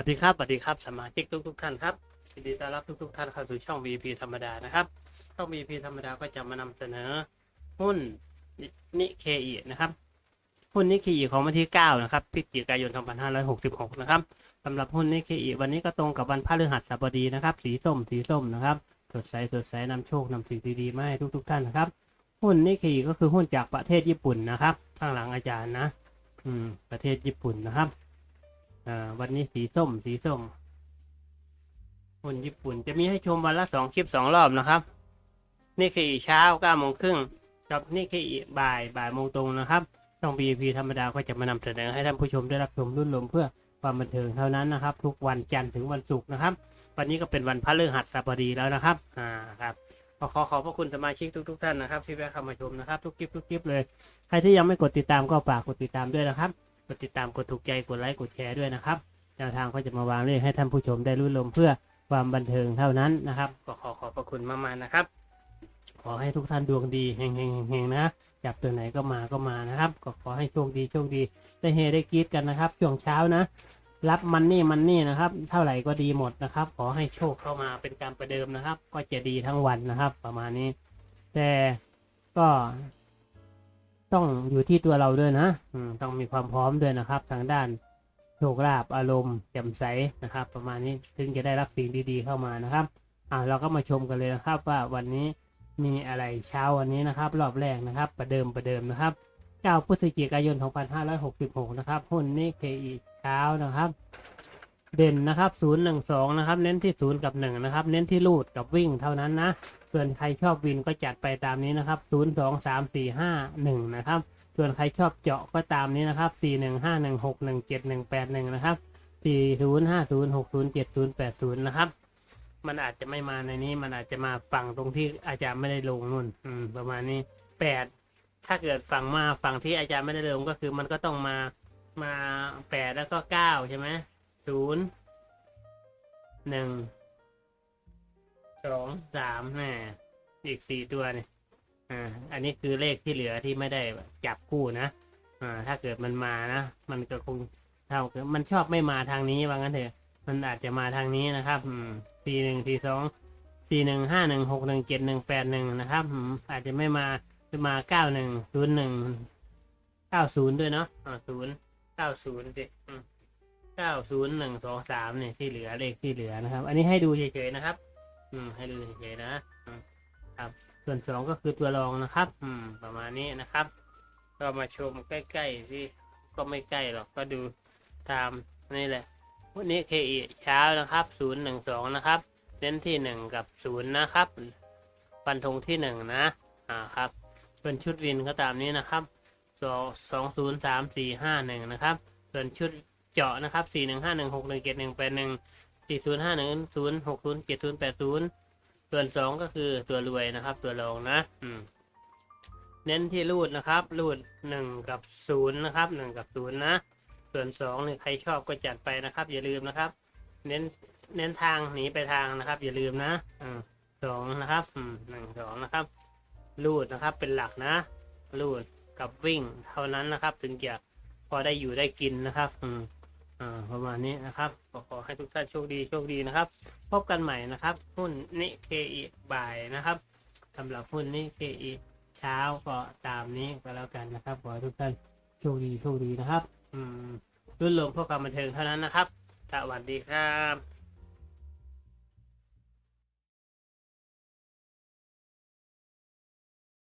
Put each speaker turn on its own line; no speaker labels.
วัสดีครับสวัสดีครับสมาชิกทุกทุกๆท่านครับยินดีต้อนรับทุกทุกๆท่านเข้าสู่ช่อง VP ธรรมดานะครับช่อง VP ธรรมดาก็จะมานำเสนอหุ้นนิเคอีนะครับ หุ้นนิเคอีของวันที่ 9 นะครับพฤศจิกายน 2566 นะครับสำหรับหุ้นนิเคอีวันนี้ก็ตรงกับวันพฤหัสบดีนะครับ สีส้ม สีส้มนะครับสดใสสดใสนำโชคนำสิ่งดีๆมาให้ทุกๆท่านนะครับ หุ้นนิเคอีก็คือหุ้นจากประเทศญี่ปุ่นนะครับ ข้างหลังอาจารย์นะ อืม ประเทศญี่ปุ่นนะครับ อ่าวันนี้สีส้ม สีส้มคนญี่ปุ่นจะมีให้ชมวันละสองคลิปสองรอบนะครับ นี่คือเช้าเก้าโมงครึ่งกับนี่คือบ่ายบ่ายโมงตรงนะครับช่อง BP ธรรมดาก็จะมานำเสนอให้ท่านผู้ชมได้รับชมรุ่นลมเพื่อความบันเทิงเท่านั้นนะครับ ทุกวันจันทร์ถึงวันศุกร์นะครับ วันนี้ก็เป็นวันพฤหัสบดีแล้วนะครับอ่าครับขอขอขอบพระคุณสมาชิกทุกๆท่านนะครับที่แวะเข้ามาชมนะครับ ทุกคลิปทุกคลิปเลย ใครที่ยังไม่กดติดตามก็ฝากกดติดตามด้วยนะครับ กดติดตามกดถูกใจกดไลค์กดแชร์ด้วยนะครับแนวทางก็จะมาวางเรื่องให้ท่านผู้ชมได้รู้ลมเพื่อความบันเทิงเท่านั้นนะครับก็ขอขอบพระคุณมากๆนะครับ ขอให้ทุกท่านดวงดีเฮงเฮงเฮงๆนะจับตัวไหนก็มาก็มานะครับ ก็ขอให้โชคดีโชคดีได้เฮได้กรีดกันนะครับช่วงเช้านะ รับมันนี่มันนี่นะครับ เท่าไหร่ก็ดีหมดนะครับ ขอให้โชคเข้ามาเป็นการประเดิมนะครับ ก็จะดีทั้งวันนะครับ ประมาณนี้ แต่ก็ ต้องอยู่ที่ตัวเราด้วยนะอืต้องมีความพร้อมด้วยนะครับ ทางด้านโชคลาภอารมณ์แจ่มใสนะครับ ประมาณนี้ถึงจะได้รับสิ่งดีๆเข้ามานะครับอ่าเราก็มาชมกันเลยนะครับว่าวันนี้มีอะไรเช้าวันนี้นะครับ รอบแรกนะครับ ประเดิมประเดิมนะครับ9พฤศจิกายน 2566 นะครับ หุ้นนี่เคอีเช้านะครับ เด่นนะครับ 012 นะครับ เน้นที่ 0 กับ 1 นะครับ เน้นที่ลูดกับวิ่งเท่านั้นนะ ส่วนใครชอบวินก็จัดไปตามนี้นะครับ 0 2 3 4 5 1 นะครับ ส่วนใครชอบเจาะก็ตามนี้นะครับ 4 1 5 1 6 1 7 1 8 1 นะครับ 4 0 5 0 6 0 7 0 8 0 นะครับ มันอาจจะไม่มาในนี้ มันอาจจะมาฝั่งตรงที่อาจารย์ไม่ได้ลงนู่นอืมประมาณนี้ 8 ถ้าเกิดฝั่งมาฝั่งที่อาจารย์ไม่ได้ลงก็คือมันก็ต้องมา มา 8 แล้วก็ 9 ใช่ไหม0 1 สองสามแน่อีกสี่ตัวเนี่ยอ่าอันนี้คือเลขที่เหลือที่ไม่ได้จับคู่นะอ่าถ้าเกิดมันมานะมันก็คงเท่ากับมันชอบไม่มาทางนี้ว่างั้นเถอะ มันอาจจะมาทางนี้นะครับสี่หนึ่งสี่สองสี่หนึ่งห้าหนึ่งหกหนึ่งเจ็ดหนึ่งแปดหนึ่งนะครับอืมอาจจะไม่มาจะมาเก้าหนึ่งศูนย์หนึ่งเก้าศูนย์ด้วยเนาะอ่าศูนย์เก้าศูนย์สิเก้าศูนย์หนึ่งสองสามเนี่ยที่เหลือเลขที่เหลือนะครับ อันนี้ให้ดูเฉยๆนะครับ อืมให้ดูเฉยๆนะครับส่วนสองก็คือตัวรองนะครับ อืม ประมาณนี้นะครับ ก็มาชมใกล้ๆที่ก็ไม่ใกล้หรอกก็ดูตามนี่แหละวันนี้เคอีเช้านะครับศูนย์หนึ่งสองนะครับเน้นที่หนึ่งกับศูนย์นะครับฟันธงที่หนึ่งนะอ่าครับส่วนชุดวินก็ตามนี้นะครับสสองศูนย์สามสี่ห้าหนึ่งนะครับ ส่วนชุดเจาะนะครับสี่หนึ่งห้าหนึ่งหกหนึ่งเจ็ดหนึ่งแปดหนึ่ง สี่ศูนย์ห้าหนึ่งศูนย์หกศูนย์เจ็ดศูนย์แปดศูนย์ส่วนสองก็คือตัวรวยนะครับ ตัวรองนะอืมเน้นที่รูดนะครับ รูดหนึ่งกับศูนย์นะครับหนึ่งกับศูนย์นะ ส่วนสองเนี่ยใครชอบก็จัดไปนะครับ อย่าลืมนะครับ เน้นเน้นทางหนีไปทางนะครับ อย่าลืมนะอืมสองนะครับหนึ่งสองนะครับ รูดนะครับเป็นหลักนะ รูดกับวิ่งเท่านั้นนะครับ ถึงจะพอได้อยู่ได้กินนะครับ อืม ประมาณนี้นะครับขอขอให้ทุกท่านโชคดีโชคดีนะครับ พบกันใหม่นะครับ หุ้นนิเคอีบ่ายนะครับสำหรับหุ้นนิเคอีเช้าก็ตามนี้ก็แล้วกันนะครับ ขอให้ทุกท่านโชคดีโชคดีนะครับ อืมรุ่นรวมเพื่อความบันเทิงเท่านั้นนะครับ สวัสดีครับ